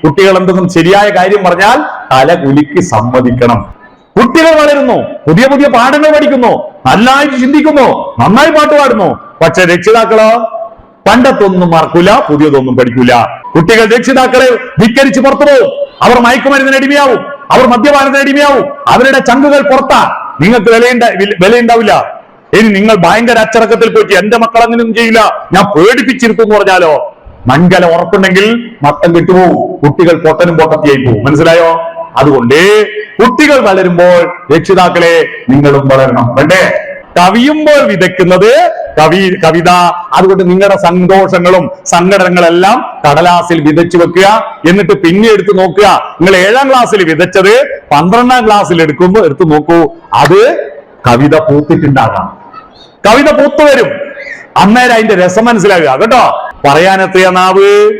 കുട്ടികൾ എന്തെങ്കിലും ശരിയായ കാര്യം പറഞ്ഞാൽ തല കുലുക്കി സമ്മതിക്കണം. കുട്ടികൾ വളരുന്നു പുതിയ പുതിയ പാഠങ്ങൾ പഠിക്കുന്നു നന്നായി ചിന്തിക്കുന്നു നന്നായി പാട്ട് പാടുന്നു. പക്ഷെ രക്ഷിതാക്കളോ പണ്ടത്തൊന്നും മറക്കൂല പുതിയതൊന്നും പഠിക്കൂല. കുട്ടികൾ രക്ഷിതാക്കളെ ധിക്കരിച്ച് പുറത്തു പോകും. അവർ മയക്കുമരുന്നിന് അടിമയാവും അവർ മദ്യപാനത്തിന് അടിമയാവും. അവരുടെ ചങ്കുകൾ പുറത്താ. നിങ്ങൾക്ക് വിലയുണ്ട വില- വിലയുണ്ടാവില്ല. ഇനി നിങ്ങൾ ഭയങ്കര അച്ചടക്കത്തിൽ പോയിട്ട് എന്റെ മക്കൾ അങ്ങനെയൊന്നും ചെയ്യില്ല. ഞാൻ പേടിപ്പിച്ചിരുത്തും എന്ന് പറഞ്ഞാലോ? മൺകല ഉറപ്പുണ്ടെങ്കിൽ മത്തം കിട്ടുപോകും. കുട്ടികൾ പൊട്ടനും പൊട്ടത്തിയായി പോകും മനസ്സിലായോ? അതുകൊണ്ട് കുട്ടികൾ വളരുമ്പോൾ രക്ഷിതാക്കളെ നിങ്ങളും വളരണം. വേണ്ടേ കവിയുമ്പോൾ വിതയ്ക്കുന്നത് കവി കവിത. അതുകൊണ്ട് നിങ്ങളുടെ സന്തോഷങ്ങളും സങ്കടങ്ങളെല്ലാം കടലാസിൽ വിതച്ചു വെക്കുക. എന്നിട്ട് പിന്നെ എടുത്തു നോക്കുക. നിങ്ങൾ ഏഴാം ക്ലാസ്സിൽ വിതച്ചത് പന്ത്രണ്ടാം ക്ലാസ്സിൽ എടുക്കുമ്പോൾ എടുത്തു നോക്കൂ. അത് കവിത പൂത്തിട്ടുണ്ടാകാം. കവിത പൂത്തു വരും. അന്നേരം അതിന്റെ രസം മനസ്സിലാകുക കേട്ടോ? പറയാൻ എത്രയാ നാവ്?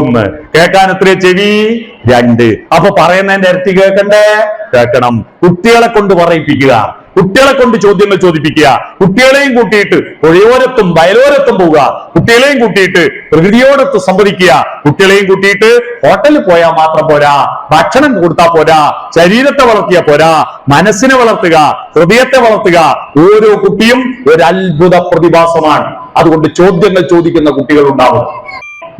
ഒന്ന്. കേൾക്കാൻ എത്ര ചെവി? രണ്ട്. അപ്പൊ പറയുന്നതിന്റെ ഇരട്ടി കേൾക്കണ്ടേ? കേൾക്കണം. കുട്ടികളെ കൊണ്ട് പറയിപ്പിക്കുക. കുട്ടികളെ കൊണ്ട് ചോദ്യങ്ങൾ ചോദിപ്പിക്കുക. കുട്ടികളെയും കൂട്ടിയിട്ട് പുഴയോരത്തും വയലോരത്തും പോവുക. കുട്ടികളെയും കൂട്ടിയിട്ട് പ്രകൃതിയോടൊത്ത് സംവദിക്കുക. കുട്ടികളെയും കൂട്ടിയിട്ട് ഹോട്ടലിൽ പോയാൽ മാത്രം പോരാ. ഭക്ഷണം കൊടുത്താൽ പോരാ. ശരീരത്തെ വളർത്തിയാൽ പോരാ. മനസ്സിനെ വളർത്തുക. ഹൃദയത്തെ വളർത്തുക. ഓരോ കുട്ടിയും ഒരു പ്രതിഭാസമാണ്. അതുകൊണ്ട് ചോദ്യങ്ങൾ ചോദിക്കുന്ന കുട്ടികൾ ഉണ്ടാവും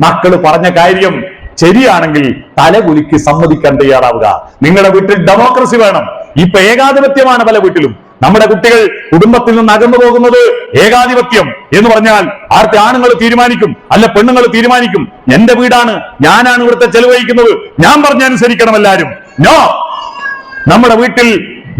മക്കൾ പറഞ്ഞ കാര്യം ശരിയാണെങ്കിൽ തലകുലുക്കി സമ്മതിക്കാൻ തയ്യാറാവുക. നിങ്ങളുടെ വീട്ടിൽ ഡെമോക്രസി വേണം. ഇപ്പൊ ഏകാധിപത്യമാണ് പല വീട്ടിലും. നമ്മുടെ കുട്ടികൾ കുടുംബത്തിൽ നിന്ന് അകന്നു പോകുന്നത് ഏകാധിപത്യം എന്ന് പറഞ്ഞാൽ ആർത്തെ ആണുങ്ങൾ തീരുമാനിക്കും അല്ല പെണ്ണുങ്ങൾ തീരുമാനിക്കും. എന്റെ വീടാണ് ഞാനാണ് ഇവിടുത്തെ ചെലവഴിക്കുന്നത്. ഞാൻ പറഞ്ഞനുസരിക്കണം എല്ലാരും. നോ നമ്മുടെ വീട്ടിൽ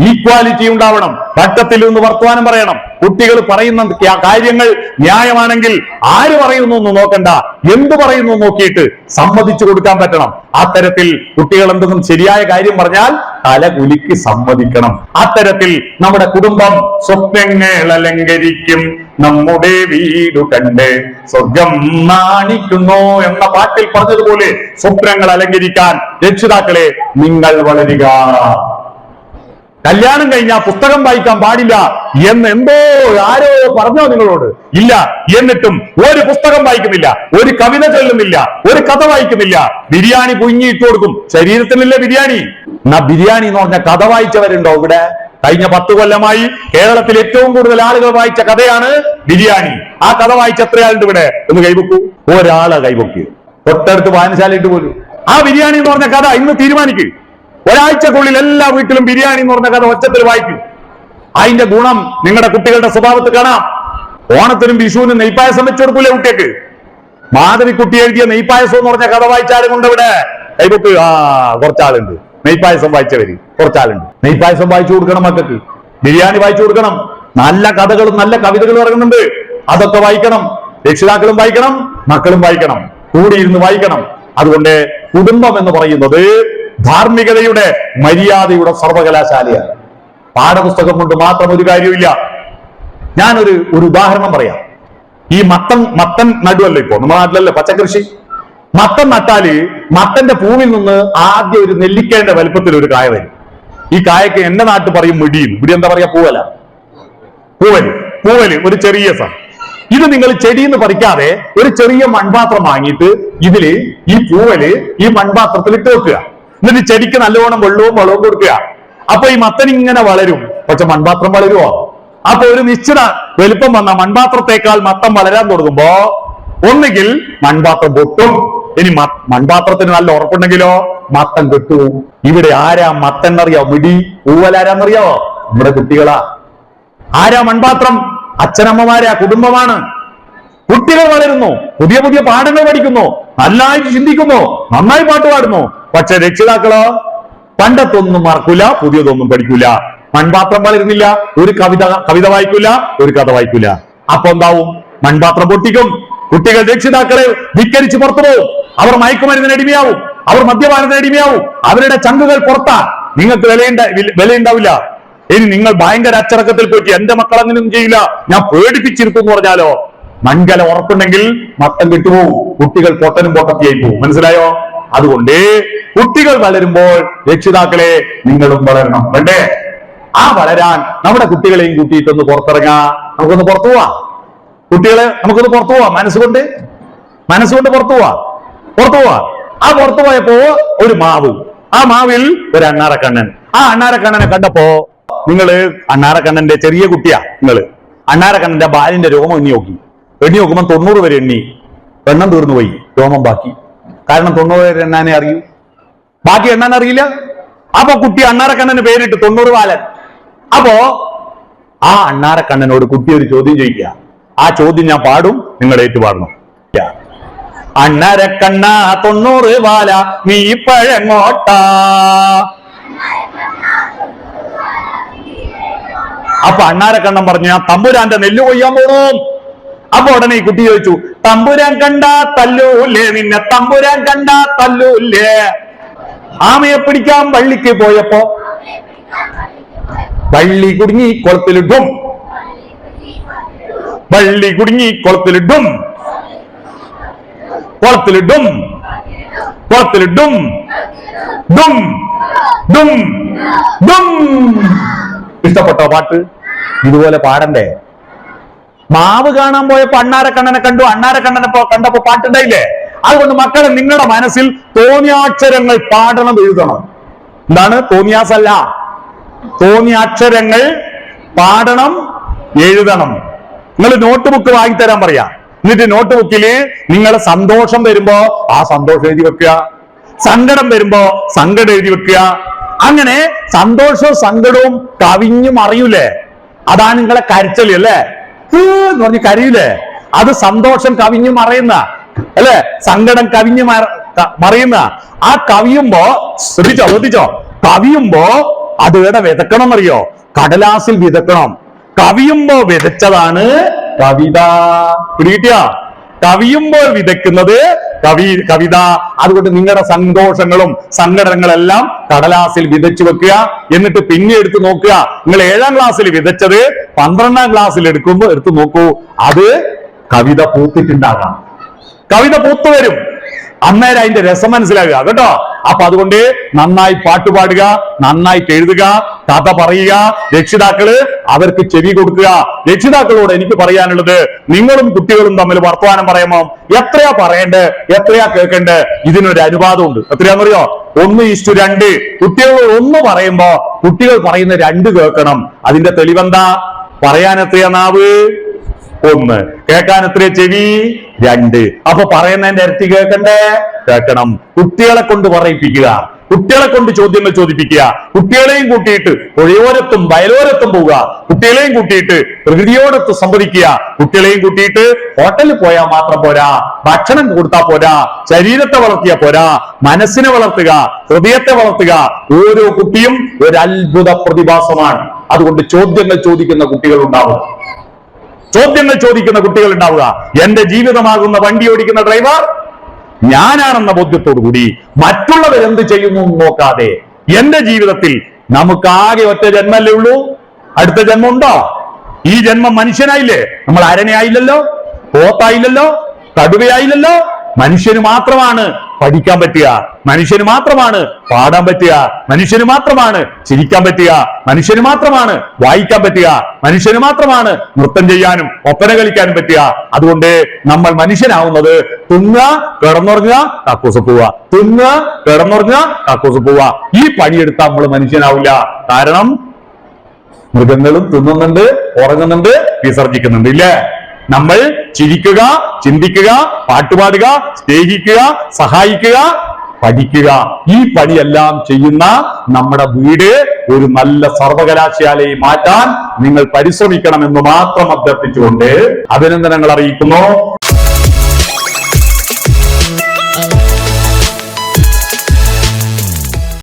ഈക്വാലിറ്റി ഉണ്ടാവണം. വട്ടത്തിൽ നിന്ന് വർത്തമാനം പറയണം. കുട്ടികൾ പറയുന്ന കാര്യങ്ങൾ ന്യായമാണെങ്കിൽ ആര് പറയുന്നു എന്ന് നോക്കണ്ട. എന്ത് പറയുന്നു നോക്കിയിട്ട് സമ്മതിച്ചു കൊടുക്കാൻ പറ്റണം. അത്തരത്തിൽ കുട്ടികൾ എന്തെങ്കിലും ശരിയായ കാര്യം പറഞ്ഞാൽ തല കുലുക്കി സമ്മതിക്കണം. അത്തരത്തിൽ നമ്മുടെ കുടുംബം സ്വപ്നങ്ങൾ അലങ്കരിക്കും. നമ്മുടെ വീട് കണ്ട് സ്വർഗം നാണിക്കുന്നു എന്ന പാട്ടിൽ പറഞ്ഞതുപോലെ സ്വപ്നങ്ങൾ അലങ്കരിക്കാൻ രക്ഷിതാക്കളെ നിങ്ങൾ വളരുക. കല്യാണം കഴിഞ്ഞാൽ പുസ്തകം വായിക്കാൻ പാടില്ല എന്ന് എന്തോ ആരോ പറഞ്ഞോ നിങ്ങളോട്? ഇല്ല. എന്നിട്ടും ഒരു പുസ്തകം വായിക്കുന്നില്ല. ഒരു കവിത ചൊല്ലുന്നില്ല. ഒരു കഥ വായിക്കുന്നില്ല. ബിരിയാണി കുഞ്ഞിട്ട് കൊടുക്കും. ശരീരത്തിനല്ലേ ബിരിയാണി? എന്നാ ബിരിയാണി എന്ന് പറഞ്ഞ കഥ വായിച്ചവരുണ്ടോ ഇവിടെ? കഴിഞ്ഞ പത്ത് കൊല്ലമായി കേരളത്തിൽ ഏറ്റവും കൂടുതൽ ആളുകൾ വായിച്ച കഥയാണ് ബിരിയാണി. ആ കഥ വായിച്ച എത്ര ആളുണ്ട് ഇവിടെ? ഒന്ന് കൈവക്കൂ. ഒരാളെ കൈവക്കൂ. തൊട്ടടുത്ത് വായനശാലയിട്ട് പോലും. ആ ബിരിയാണി എന്ന് പറഞ്ഞ കഥ ഇന്ന് തീരുമാനിക്കും. ഒരാഴ്ചക്കുള്ളിൽ എല്ലാ വീട്ടിലും ബിരിയാണി എന്ന് പറഞ്ഞ കഥ ഒച്ചത്തിൽ വായിക്കും. അതിന്റെ ഗുണം നിങ്ങളുടെ കുട്ടികളുടെ സ്വഭാവത്തിൽ കാണാം. ഓണത്തിനും വിഷുവിനും നെയ്പ്പായസം വെച്ചു കൊടുക്കൂലേ മാധവി മാധവിക്കുട്ടി എഴുതിയ നെയ്പ്പായസം എന്ന് പറഞ്ഞ കഥ വായിച്ചാലും ഉണ്ട് ഇവിടെ? കൈബുക്ക് ആ കുറച്ചാളുണ്ട്. നെയ്പ്പായസം വായിച്ചവര് കുറച്ചാളുണ്ട്. നെയ്പ്പായസം വായിച്ചു കൊടുക്കണം മക്കൾക്ക്. ബിരിയാണി വായിച്ചു കൊടുക്കണം. നല്ല കഥകളും നല്ല കവിതകളും ഇറങ്ങുന്നുണ്ട്. അതൊക്കെ വായിക്കണം. രക്ഷിതാക്കളും വായിക്കണം. മക്കളും വായിക്കണം. കൂടിയിരുന്ന് വായിക്കണം. അതുകൊണ്ട് കുടുംബം എന്ന് പറയുന്നത് ധാർമ്മികതയുടെ മര്യാദയുടെ സർവകലാശാലയാണ്. പാഠപുസ്തകം കൊണ്ട് മാത്രം ഒരു കാര്യമില്ല ഞാനൊരു ഒരു ഉദാഹരണം പറയാം. ഈ മത്തൻ മത്തൻ നടുവല്ലോ ഇപ്പോ നമ്മുടെ നാട്ടിലല്ലേ പച്ചക്കൃഷി? മത്തൻ നട്ടാൽ മത്തന്റെ പൂവിൽ നിന്ന് ആദ്യം ഒരു നെല്ലിക്കേന്റെ വലുപ്പത്തിൽ ഒരു കായ വരും. ഈ കായക്ക് എന്റെ നാട്ടിൽ പറയും മിടിയും ഇവിടെ എന്താ പറയാ? പൂവല പൂവൽ. പൂവൽ ഒരു ചെറിയ സാ. ഇത് നിങ്ങൾ ചെടിന്ന് പറിക്കാതെ ഒരു ചെറിയ മൺപാത്രം വാങ്ങിയിട്ട് ഇതിൽ ഈ പൂവൽ ഈ മൺപാത്രത്തിൽ ഇട്ട് വെക്കുക. എന്നിട്ട് ചെടിക്ക് നല്ലോണം വെള്ളവും വളവും കൊടുക്കുക. അപ്പൊ ഈ മത്തൻ ഇങ്ങനെ വളരും. പക്ഷെ മൺപാത്രം വളരുമോ അപ്പൊ ഒരു നിശ്ചിത വലുപ്പം വന്ന മൺപാത്രത്തെക്കാൾ മത്തം വളരാൻ തുടങ്ങുമ്പോ ഒന്നുകിൽ മൺപാത്രം പൊട്ടും. ഇനി മൺപാത്രത്തിന് നല്ല ഉറപ്പുണ്ടെങ്കിലോ? മത്തം കിട്ടും ഇവിടെ ആരാ മത്തൻ എന്നറിയാവോ മിടി പൂവലാരാന്നറിയാവോ നമ്മുടെ കുട്ടികളാ. ആരാ മൺപാത്രം? അച്ഛനമ്മമാരാ? കുടുംബമാണ്. കുട്ടികൾ വളരുന്നു പുതിയ പുതിയ പാഠങ്ങൾ പഠിക്കുന്നു നന്നായിട്ട് ചിന്തിക്കുന്നു നന്നായി പാട്ട് പാടുന്നു. പക്ഷെ രക്ഷിതാക്കളോ പണ്ടത്തൊന്നും മറക്കൂല പുതിയതൊന്നും പഠിക്കൂല. മൺപാത്രം വളരുന്നില്ല ഒരു കവിത കവിത വായിക്കൂല ഒരു കഥ വായിക്കൂല. അപ്പൊ എന്താവും? മൺപാത്രം പൊട്ടിക്കും. കുട്ടികൾ രക്ഷിതാക്കളെ ധിക്കരിച്ച് പുറത്തു അവർ മയക്കുമരുന്നിന് അടിമയാവും. അവർ മദ്യപാനത്തിന് അടിമയാവും. അവരുടെ ചങ്കുകൾ പുറത്താ. നിങ്ങൾക്ക് വിലയുണ്ട വില- വിലയുണ്ടാവില്ല. ഇനി നിങ്ങൾ ഭയങ്കര അച്ചടക്കത്തിൽ പോയിട്ട് എന്റെ മക്കൾ അങ്ങനെയൊന്നും ചെയ്യില്ല. ഞാൻ പേടിപ്പിച്ചിരുത്തും എന്ന് പറഞ്ഞാലോ? മൺകല ഉറപ്പുണ്ടെങ്കിൽ മത്തം കിട്ടുപോകും കുട്ടികൾ പൊട്ടനും പൊട്ടത്തിയായി പോകും മനസ്സിലായോ? അതുകൊണ്ട് കുട്ടികൾ വളരുമ്പോൾ രക്ഷിതാക്കളെ നിങ്ങളും വളരണം. വേണ്ടേ ആ വളരാൻ നമ്മുടെ കുട്ടികളെയും കൂട്ടിയിട്ടൊന്ന് പുറത്തിറങ്ങാ. നമുക്കൊന്ന് പുറത്തു പോവാ. കുട്ടികളെ നമുക്കൊന്ന് പുറത്തു പോവാം. മനസ്സുകൊണ്ട്? മനസ്സുകൊണ്ട് പുറത്തു പോവാ. പുറത്തു പോവാ. ആ പുറത്തു പോയപ്പോ ഒരു മാവ്. ആ മാവിൽ ഒരു അണ്ണാറക്കണ്ണൻ ആ അണ്ണാറക്കണ്ണനെ കണ്ടപ്പോ നിങ്ങൾ അണ്ണാറക്കണ്ണന്റെ ചെറിയ കുട്ടിയാ നിങ്ങൾ. അണ്ണാറക്കണ്ണന്റെ ബാലിന്റെ രോമം ഇനി നോക്കി. എണ്ണി നോക്കുമ്പോൾ തൊണ്ണൂറ് വരെ എണ്ണി. എണ്ണം തീർന്നു പോയി. രോമം ബാക്കി. കാരണം തൊണ്ണൂറ് വരെ എണ്ണാനെ അറിയൂ. ബാക്കി എണ്ണാൻ അറിയില്ല. അപ്പൊ കുട്ടി അണ്ണാറക്കണ്ണന് പേരിട്ട് തൊണ്ണൂറ് ബാലൻ. അപ്പോ ആ അണ്ണാറക്കണ്ണനോട് കുട്ടി ഒരു ചോദ്യം ചോദിക്കുക. ആ ചോദ്യം ഞാൻ പാടും. നിങ്ങൾ ഏറ്റുപാടണം. അണ്ണാരക്കണ്ണ തൊണ്ണൂറ് വാല നീ പഴങ്ങോട്ട. അപ്പൊ അണ്ണാരക്കണ്ണൻ പറഞ്ഞു ഞാൻ തമ്പുരാന്റെ നെല്ല് കൊയ്യാൻ പോണു? അപ്പൊ ഉടനെ ഈ കുട്ടി ചോദിച്ചു തമ്പുരാൻ കണ്ട തല്ലൂല്ലേ നിന്നെ തമ്പുരാൻ കണ്ട തല്ലൂല്ലേ ആമയെ പിടിക്കാൻ വള്ളിക്ക് പോയപ്പോ വള്ളി കുടുങ്ങി കുളത്തിലിടും. വള്ളി കുടുങ്ങി കുളത്തിലിടും. കുളത്തിലിടും. കുളത്തിലിടും. ഡും ഡും ഡും. ഇഷ്ടപ്പെട്ടോ പാട്ട്? ഇതുപോലെ പാടണ്ടേ? മാവ് കാണാൻ പോയപ്പോ അണ്ണാരക്കണ്ണനെ കണ്ടു. അണ്ണാരക്കണ്ണനെ കണ്ടപ്പോ പാട്ടുണ്ടായില്ലേ? അതുകൊണ്ട് മക്കളെ നിങ്ങളുടെ മനസ്സിൽ തോന്നിയാക്ഷരങ്ങൾ പാടണം എഴുതണം. എന്താണ്? തോന്നിയാസല്ല. തോന്നിയാക്ഷരങ്ങൾ പാടണം എഴുതണം. നിങ്ങൾ നോട്ട് ബുക്ക് വാങ്ങിത്തരാൻ പറയാ. എന്നിട്ട് നോട്ട് ബുക്കിൽ നിങ്ങളെ സന്തോഷം വരുമ്പോ ആ സന്തോഷം എഴുതി വെക്കുക. സങ്കടം വരുമ്പോ സങ്കടം എഴുതി വെക്കുക. അങ്ങനെ സന്തോഷവും സങ്കടവും കവിഞ്ഞു മറിയൂലേ? അതാണ് നിങ്ങളെ കരച്ചലി അല്ലേ? എന്ന് പറഞ്ഞ് കരയില്ലേ? അത് സന്തോഷം കവിഞ്ഞു മറയുന്ന അല്ലെ? സങ്കടം കവിഞ്ഞു മറിയുന്ന. ആ കവിയുമ്പോ ശ്രദ്ധിച്ചോ ശ്രദ്ധിച്ചോ. കവിയുമ്പോ അത് ഇവിടെ വിതക്കണം എന്നറിയോ കടലാസിൽ വിതക്കണം. കവിയുമ്പോ വിതച്ചതാണ് കവിത. പിടികിട്ടിയ കവിയുമ്പോൾ വിതയ്ക്കുന്നത് കവി കവിത. അതുകൊണ്ട് നിങ്ങളുടെ സന്തോഷങ്ങളും സങ്കടങ്ങളെല്ലാം കടലാസിൽ വിതച്ചു വെക്കുക. എന്നിട്ട് പിന്നെ എടുത്ത് നോക്കുക. നിങ്ങൾ ഏഴാം ക്ലാസ്സിൽ വിതച്ചത് പന്ത്രണ്ടാം ക്ലാസ്സിൽ എടുക്കുമ്പോൾ എടുത്തു നോക്കൂ. അത് കവിത പൂത്തിട്ടുണ്ടാകാം. കവിത പൂത്തു വരും. അന്നേരം അതിന്റെ രസം മനസ്സിലാകുക കേട്ടോ? അപ്പൊ അതുകൊണ്ട് നന്നായി പാട്ടുപാടുക നന്നായി എഴുതുക കഥ പറയുക രക്ഷിതാക്കൾ അവർക്ക് ചെവി കൊടുക്കുക. രക്ഷിതാക്കളോട് എനിക്ക് പറയാനുള്ളത് നിങ്ങളും കുട്ടികളും തമ്മിൽ വർത്തമാനം പറയുമ്പോൾ എത്രയാ പറയണ്ടേ എത്രയാ കേൾക്കണ്ടേ ഇതിനൊരു അനുവാദമുണ്ട്. എത്രയാണെന്നറിയോ ഒന്ന് ഇഷ്ടു രണ്ട്. കുട്ടികൾ ഒന്ന് പറയുമ്പോ കുട്ടികൾ പറയുന്ന രണ്ട് കേൾക്കണം. അതിന്റെ തെളിവെന്താ? പറയാൻ എത്രയാ നാവ്? ഒന്ന്. കേൾക്കാൻ എത്രയാ ചെവി? രണ്ട്. അപ്പൊ പറയുന്നതിന്റെ ഇരട്ടി കേൾക്കണ്ടേ? കേൾക്കണം. കുട്ടികളെ കൊണ്ട് പറയിപ്പിക്കുക. കുട്ടികളെ കൊണ്ട് ചോദ്യങ്ങൾ ചോദിപ്പിക്കുക. കുട്ടികളെയും കൂട്ടിയിട്ട് പുഴയോരത്തും വയലോരത്തും പോവുക. കുട്ടികളെയും കൂട്ടിയിട്ട് പ്രകൃതിയോടൊത്ത് സംവദിക്കുക. കുട്ടികളെയും കൂട്ടിയിട്ട് ഹോട്ടലിൽ പോയാൽ മാത്രം പോരാ. ഭക്ഷണം കൊടുത്താൽ പോരാ. ശരീരത്തെ വളർത്തിയാ പോരാ. മനസ്സിനെ വളർത്തുക. ഹൃദയത്തെ വളർത്തുക. ഓരോ കുട്ടിയും ഒരു അത്ഭുത പ്രതിഭാസമാണ്. അതുകൊണ്ട് ചോദ്യങ്ങൾ ചോദിക്കുന്ന കുട്ടികൾ ഉണ്ടാവും. ചോദ്യങ്ങൾ ചോദിക്കുന്ന കുട്ടികൾ ഉണ്ടാവുക. എന്റെ ജീവിതമാകുന്ന വണ്ടി ഓടിക്കുന്ന ഡ്രൈവർ ഞാനാണെന്ന ബോധ്യത്തോടു കൂടി മറ്റുള്ളവർ എന്ത് ചെയ്യുന്നു നോക്കാതെ എന്റെ ജീവിതത്തിൽ നമുക്കാകെ ഒറ്റ ജന്മല്ലേ ഉള്ളൂ? അടുത്ത ജന്മം ഉണ്ടോ? ഈ ജന്മം മനുഷ്യനായില്ലേ? നമ്മൾ അരണയായില്ലല്ലോ പോത്തായില്ലല്ലോ? കടുവയായില്ലല്ലോ? മനുഷ്യന് മാത്രമാണ് പഠിക്കാൻ പറ്റുക. മനുഷ്യന് മാത്രമാണ് പാടാൻ പറ്റുക. മനുഷ്യന് മാത്രമാണ് ചിരിക്കാൻ പറ്റുക. മനുഷ്യന് മാത്രമാണ് വായിക്കാൻ പറ്റുക. മനുഷ്യന് മാത്രമാണ് നൃത്തം ചെയ്യാനും ഒപ്പന കളിക്കാനും പറ്റുക. അതുകൊണ്ട് നമ്മൾ മനുഷ്യനാവുന്നത് തിന്നുക കിടന്നുറങ്ങുക കക്കൂസ് പോവുക. തിന്നുക കിടന്നുറങ്ങുക കക്കൂസ് പോവുക. ഈ പണിയെടുത്താൽ നമ്മൾ മനുഷ്യനാവില്ല. കാരണം മൃഗങ്ങളും തിന്നുന്നുണ്ട് ഉറങ്ങുന്നുണ്ട് വിസർജിക്കുന്നുണ്ട്. ഇല്ലേ? നമ്മൾ ചിരിക്കുക ചിന്തിക്കുക പാട്ടുപാടുക സ്നേഹിക്കുക സഹായിക്കുക പഠിക്കുക. ഈ പണിയെല്ലാം ചെയ്യുന്ന നമ്മുടെ വീട് ഒരു നല്ല സർവകലാശാലയെ മാറ്റാൻ നിങ്ങൾ പരിശ്രമിക്കണം എന്ന് മാത്രം അഭ്യർത്ഥിച്ചുകൊണ്ട് അഭിനന്ദനങ്ങൾ അറിയിക്കുന്നു.